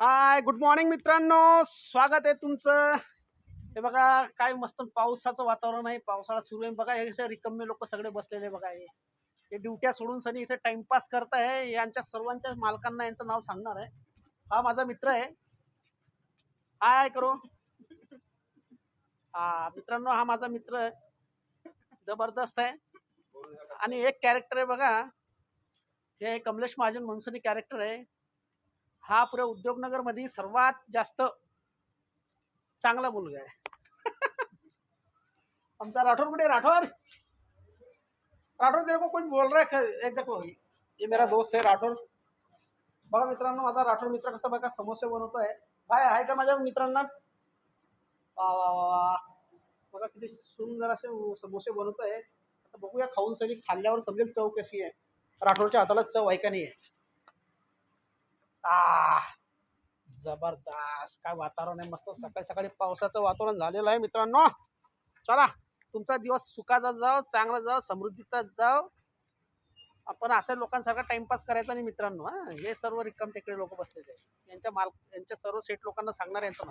Hi good morning मित्रांनो. स्वागत आहे तुमचं. हे बघा काय मस्त पावसाचं वातावरण आहे. पावसाळा सुरू आहे. बघा हे असे रिकम्मे लोक सगळे बसलेले बघा हे. हे ड्युट्या सोडून सनी इथे टाइमपास करत आहे. यांच्या सर्वांच्या मालकांना यांचं नाव सांगणार आहे. हा माझा मित्र आहे. हाय करो. हा मित्रांनो हा माझा मित्र आहे. जबरदस्त आहे. आणि एक कॅरेक्टर आहे बघा. हे कमलेश महाजन मनसुनी कॅरेक्टर आहे. हा पुऱ्या उद्योगनगरमध्ये सर्वात जास्त चांगला मुलगा आहे. आमचा राठौर कुठे राठौर राठौर तेरे कोण बोल रहा है एक देखो ये मेरा दोस्त है राठौर बघा मित्रांनो माझा राठौर मित्र कसा बघा समोसे बनवतोय. काय आहे का माझ्या मित्रांना? वा वा वा वा. बघा किती सुंदर असे समोसे बनवतोय. आता बघूया खाऊन सगळी खाल्ल्यावर समजेल चव कशी आहे. राठोडच्या हाताला चव आहे का नाही आहे. आह, जबरदस्त. काय वातावरण आहे मस्त. सकाळी सकाळी पावसाचं वातावरण झालेलं आहे मित्रांनो. चला तुमचा दिवस सुखाचा जाव चांगला जाव समृद्धीचा जाव. आपण अशा लोकांसारखा टाइमपास करायचा नाही मित्रांनो हां. हे सर्व रिकम टेकडे लोक बसलेले आहेत. यांच्या माल यांच्या सर्व सेट लोकांना सांगणार यांचं